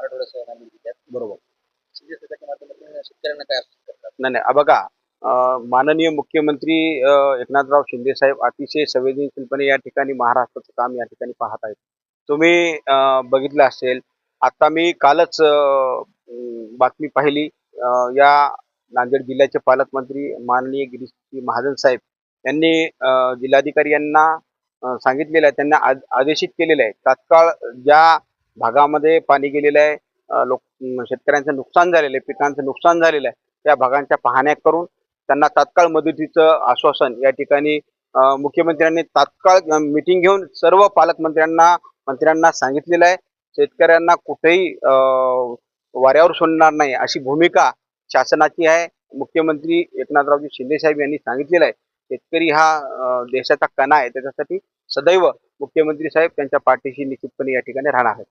मराठवाड्यासह नांदेड जिल्ह्यात बरोबर. शिंदे सरकारच्या माध्यमातून शेतकऱ्यांना काय आश्वासन करतात? नाही नाही. बघा माननीय मुख्यमंत्री एकनाथराव शिंदे साहेब अतिशय संवेदनशीलपणे या ठिकाणी महाराष्ट्राचं काम या ठिकाणी पाहत आहेत. तुम्ही बघितलं असेल आता मी कालच बातमी पाहिली. या नांदेड जिल्ह्याचे पालकमंत्री माननीय गिरीश महाजन साहेब यांनी जिल्हाधिकारी यांना सांगितलेलं आहे त्यांना आद- आदेशित केलेलं आहे. तात्काळ ज्या भागामध्ये पाणी गेलेलं आहे. लोक शेतकऱ्यांचं नुकसान झालेलं आहे पिकांचं नुकसान झालेलं आहे. त्या भागांच्या पाहण्या करून त्यांना तात्काळ मदतीचं आश्वासन या ठिकाणी मुख्यमंत्र्यांनी तात्काळ मिटिंग घेऊन सर्व पालकमंत्र्यांना मंत्र्यांना सांगितलेलं आहे. शेतकऱ्यांना कुठेही वाऱ्यावर सोडणार नाही अशी भूमिका शासनाची आहे. मुख्यमंत्री एकनाथरावजी शिंदे साहेब यांनी सांगितलेलं आहे. शेतकरी हा देशाचा कणा आहे. त्याच्यासाठी सदैव मुख्यमंत्री साहेब त्यांच्या पाठीशी निश्चितपणे या ठिकाणी राहणार आहेत.